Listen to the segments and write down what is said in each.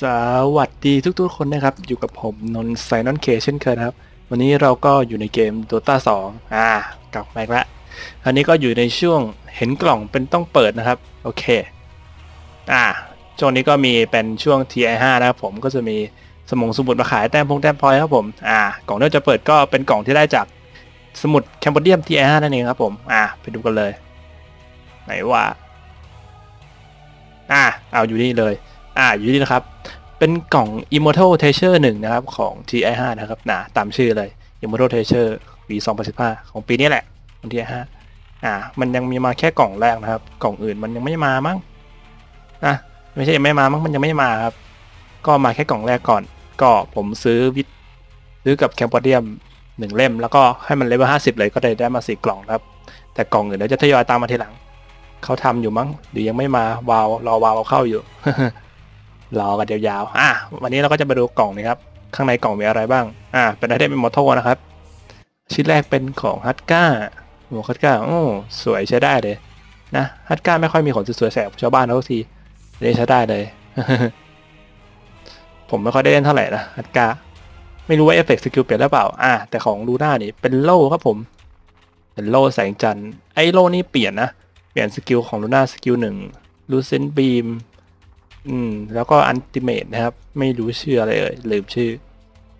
สวัสดีทุกๆคนนะครับ อยู่กับผมนนท์ไซนอนเคเช่นเคยนะครับ วันนี้เราก็อยู่ในเกม Dota 2อ่ากลับมาอีกแล้วอันนี้ก็อยู่ในช่วงเห็นกล่องเป็นต้องเปิดนะครับ โอเค อ่าช่วงนี้ก็มีเป็นช่วง TI5 นะครับผมก็จะมีสมงสมุดมาขายแต้มพงแต้มพอยครับผมอ่ากล่องที่าจะเปิดก็เป็นกล่องที่ได้จากสมุดแคมโบเดียม TI5 นั่นเองครับผมอ่าไปดูกันเลย ไหนว่าอ่าเอาอยู่นี่เลย อ่าอยู่นี่นะครับ เป็นกล่อง Immortal Treasure 1 นะครับ ของ TI5 นะครับนะตามชื่อเลย Immortal Treasure ปี2015 ของปีนี้แหละของ TI5 อ่า มันยังมีมาแค่กล่องแรกนะครับ กล่องอื่นมันยังไม่มามั้งนะไม่ใช่ยังไม่มามั้งมันยังไม่มาครับ ก็มาแค่กล่องแรกก่อน ก็ผมซื้อวิซื้อกับแคมโบเดียมหนึ่งเล่ม แล้วก็ให้มันเลเวล50เลยก็ได้ได้มาสี่กล่องครับ แต่กล่องอื่นเดี๋ยวจะทยอยตามมาทีหลัง เขาทำอยู่มั้งหรือยังไม่มาวาวรอวาวเข้าอยู่ รอกันยาวๆอะวันนี้เราก็จะมาดูกล่องนะครับ ข้างในกล่องมีอะไรบ้าง อะเป็นไอเทมเป็นมอโทนะครับ ชิ้นแรกเป็นของฮัตก้าหัวฮัตก้าโอ้สวยใช้ได้เลยนะฮัตก้าไม่ค่อยมีขนสวยๆแสบชาวบ้านเขาทีอันนี้ใช้ได้เลย ผมไม่ค่อยได้เล่นเท่าไหร่นะฮัตก้าไม่รู้ว่าเอฟเฟกต์สกิลเปลี่ยนหรือเปล่า อะแต่ของลูน่านี่เป็นโล่ครับผมเป็นโล่แสงจันทร์ไอ้โล่นี่เปลี่ยนนะ เปลี่ยนสกิลของลูน่าสกิลหนึ่งลูเซนบีม อืม แล้วก็อันติเมตนะครับ ไม่รู้ชื่ออะไรเอ่ยลืมชื่อ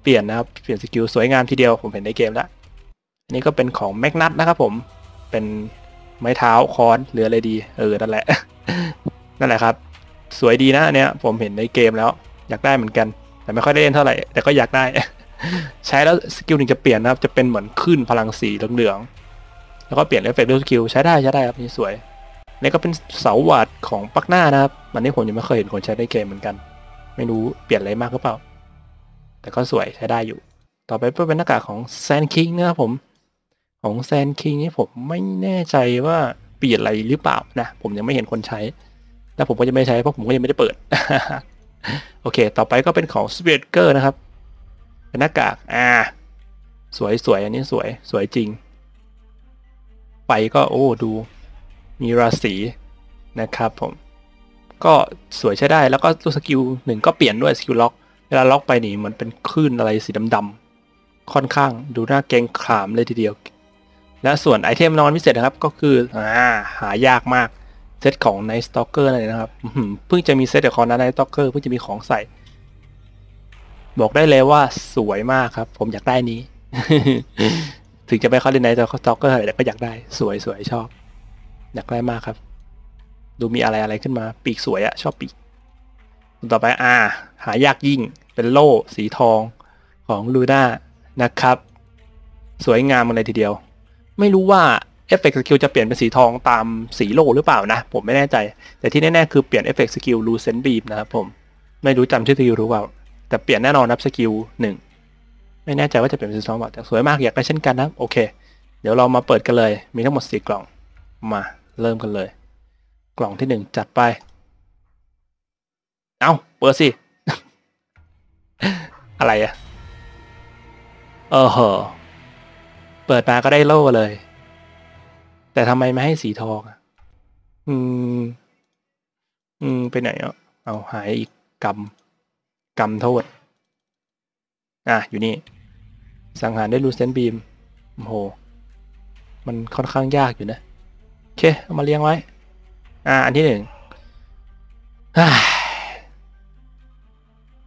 เปลี่ยนนะครับ เปลี่ยนสกิลสวยงามทีเดียวผมเห็นในเกมแล้วอันนี้ก็เป็นของแมกนัตนะครับผมเป็นไม้เท้าคอนหรืออะไรดี เออนั่นแหละ นั่นแหละครับ สวยดีนะอันเนี้ย ผมเห็นในเกมแล้ว อยากได้เหมือนกัน แต่ไม่ค่อยได้เล่นเท่าไหร่แต่ก็อยากได้ ใช้แล้วสกิลหนึ่งจะเปลี่ยนนะครับ จะเป็นเหมือนขึ้นพลังสีเหลืองๆแล้วก็เปลี่ยนเอฟเฟกต์ด้วยสกิลใช้ได้ใช้ได้ครับนี่สวย นี่ก็เป็นเสาหวาดของปักหน้านะครับมันนี้ผมยังไม่เคยเห็นคนใช้ในเกมเหมือนกัน ไม่รู้เปลี่ยนอะไรมากหรือเปล่า แต่ก็สวยใช้ได้อยู่ ต่อไปเป็นหน้ากากของแซนคิงนะครับผม ของแซนคิงนี่ผมไม่แน่ใจว่าเปลี่ยนอะไรหรือเปล่านะ ผมยังไม่เห็นคนใช้ แล้วผมก็จะไม่ใช้เพราะผมก็ยังไม่ได้เปิด โอเค ต่อไปก็เป็นของสเปรดเกอร์นะครับ เป็นหน้ากาก อ่า สวยสวยอันนี้สวย สวยจริง ไปก็โอ้ดู มีราศีนะครับผมก็สวยใช้ได้แล้วก็ตัวสกิลหนึ่งก็เปลี่ยนด้วยสกิลล็อกเวลาล็อกไปนี่มันเป็นคลื่นอะไรสีดำๆค่อนข้างดูน่าเกรงขามเลยทีเดียว และส่วนไอเทมนอนพิเศษนะครับก็คืออ่าหายากมากเซตของ Night Stalker นั่นเองนะครับเพิ่งจะมีเซตของ Night Stalker เพิ่งจะมีของใส่ บอกได้เลยว่าสวยมากครับ ผมอยากได้นี้ ถึงจะไปเข้าเล่น Night Stalker แต่ก็อยากได้ สวยสวยชอบ อยากได้มากครับ ดูมีอะไรอะไรขึ้นมา ปีกสวยอะชอบปีกต่อไปอ่าหายากยิ่งเป็นโล่สีทองของลูน่านะครับ สวยงามเลยทีเดียว ไม่รู้ว่าเอฟเฟกต์สกิลจะเปลี่ยนเป็นสีทองตามสีโล่หรือเปล่านะ ผมไม่แน่ใจ แต่ที่แน่ๆคือเปลี่ยนเอฟเฟกต์สกิลลูเซนบีมนะครับผมไม่รู้จำชื่อสกิลรู้เปล่า แต่เปลี่ยนแน่นอนนะสกิลหนึ่งไม่แน่ใจว่าจะเปลี่ยนเป็นสีทองเปล่าแต่สวยมากอยากได้เช่นกันนะโอเค เดี๋ยวเรามาเปิดกันเลยมีทั้งหมดสี่กล่องมา เริ่มกันเลย กล่องที่หนึ่งจัดไป เอาเปิดสิ อะไรอะเออเหอเปิดมาก็ได้โล่เลย แต่ทำไมไม่ให้สีทองอะอืม อืม ไปไหนอะ เอาหายอีกกรรมกรรมโทษ อะ อยู่นี่ สังหารได้รูเซนบีมโอ้โห มันค่อนข้างยากอยู่นะ เคเอามาเลี้ยงไว้ อ่า อันที่หนึ่งฮ่า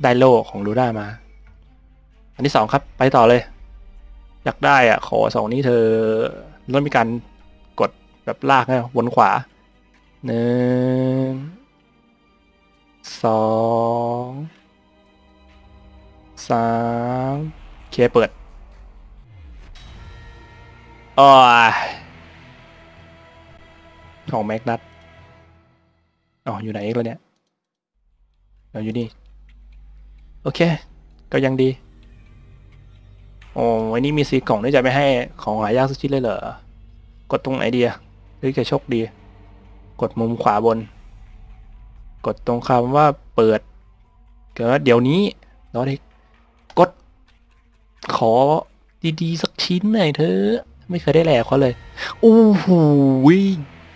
ได้โล่ของลูด้ามา อันที่สองครับ ไปต่อเลย อยากได้อะ ขอสองนี้เธอต้องมีการกดแบบลากนะวนขวาหนึ่งสองสามโอเคเปิดอ๋อ ของแม็กนัทอ๋ออยู่ไหนเอีกแล้วเนี่ยเราอยู่นี่ โอเค ก็ยังดีโอ้วันนี้มีสีกล่องด้วยจะไม่ให้ของหายากสักชิ้นเลยเหรอกดตรงไหนดีอะหรือจะโชคดี กดมุมขวาบน กดตรงคำว่าเปิดเกิดว่าเดี๋ยวนี้รอเด็กกด ขอดีๆ สักชิ้นหน่อยเถอะ ไม่เคยได้แหลกเขาเลย โอ้โห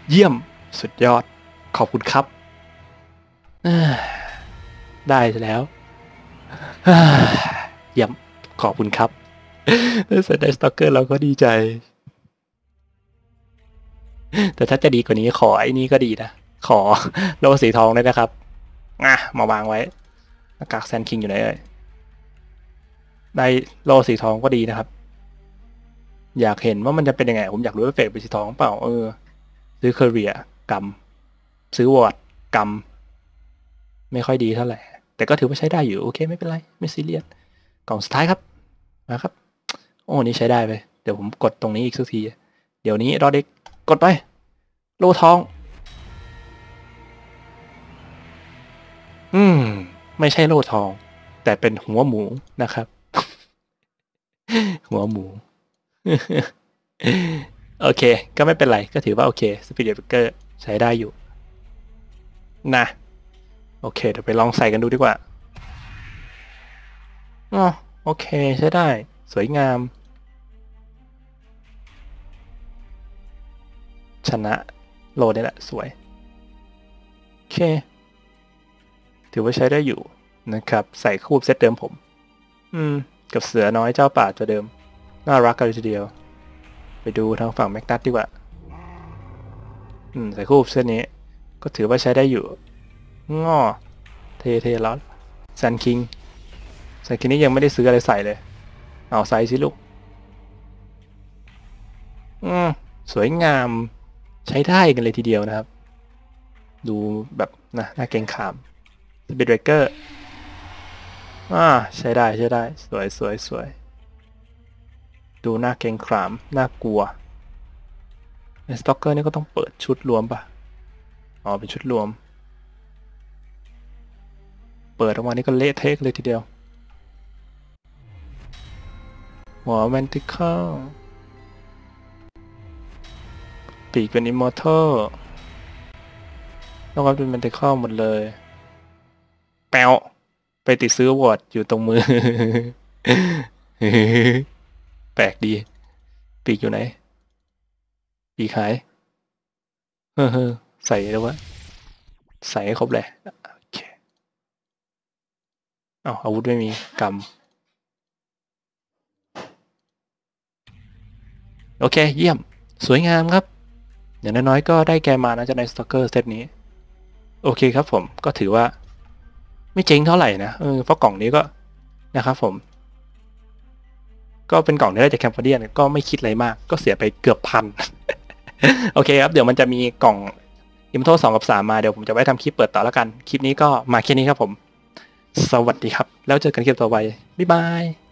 เยี่ยมสุดยอด ขอบคุณครับ ได้แล้วเยี่ยมขอบคุณครับเสร็จได้สต็อกเกอร์เราก็ดีใจ แต่ถ้าจะดีกว่านี้ขอไอ้นี้ก็ดีนะ ขอโลสีทองด้วยนะครับอะมาวางไว้หน้ากากแซนคิงอยู่ไหนเอ่ยได้โลสีทองก็ดีนะครับ อยากเห็นว่ามันจะเป็นยังไง ผมอยากรู้ว่าเฟกเป็นสีทองเปล่าเออ ซื้อเคอรียกำซื้อวอร์ดกำไม่ค่อยดีเท่าไหร่ แต่ก็ถือว่าใช้ได้อยู่ โอเค ไม่เป็นไร ไม่ซีเรียสกล่องสุดท้ายครับมาครับ โอ้นี่ใช้ได้ไปเดี๋ยวผมกดตรงนี้อีกสักที เดี๋ยวนี้รอเด็กกดไป โลทอง อืม ไม่ใช่โลทอง แต่เป็นหัวหมูนะครับ หัวหมู โอเค ก็ไม่เป็นไร ก็ถือว่าโอเคสปีดเบรกเกอร์ใช้ได้อยู่ นะ โอเค เดี๋ยวไปลองใส่กันดูดีกว่าอ๋อโอเค ใช้ได้ สวยงาม ชนะโลนี่แหละ สวย โอเค ถือว่าใช้ได้อยู่นะครับ ใส่คูบเซตเดิมผม อืม กับเสือน้อยเจ้าป่าตัวเดิม น่ารักกันเลยทีเดียว ดูทางฝั่งแม็กนัทดีกว่า อืมใส่คูบเส้นนี้ ก็ถือว่าใช้ได้อยู่ งอ เทเทลอสแซนคิงแซนคิงนี่ยังไม่ได้ซื้ออะไรใส่เลย เอาใส่สิลูก อืมสวยงามใช้ได้กันเลยทีเดียวนะครับ ดูแบบนะน่าเกรงขามสปีดเรกเกอร์อ่าใช้ได้ใช้ได้ สวยสวยสวย ดูน่าเกรงขามน่ากลัวในสต็อกเกอร์นี่ก็ต้องเปิดชุดรวมปะอ๋อเป็นชุดรวม เปิดออกมานี่ก็เละเทะเลยทีเดียวหัวแมนติคอลปีกเป็นอิมมอร์เทัลต้องรับเป็นแมนติคอลหมดเลย แปวไปติดซื้อวอร์ดอยู่ตรงมือ ปลกดี ปีกอยู่ไหน ปีกหายเฮ้อใส่แล้ววะใส่ให้ครบเลยโอเคเอาอาวุธไม่มีกำโอเค เยี่ยม สวยงามครับ อย่างน้อยๆก็ได้แกมานะจากในสตอกเกอร์เซตนี้ โอเคครับผมก็ถือว่า ไม่เจ๊งเท่าไหร่นะเออเพราะกล่องนี้ก็นะครับผม ก็เป็นกล่องที่ได้จากแคมป์เดียนก็ไม่คิดอะไรมาก ก็เสียไปเกือบพัน โอเคครับ เดี๋ยวมันจะมีกล่องอิมโทสองกับสามมา เดี๋ยวผมจะไว้ทำคลิปเปิดต่อแล้วกัน คลิปนี้ก็มาแค่นี้ครับผม สวัสดีครับ แล้วเจอกันคลิปต่อไป บ๊ายบาย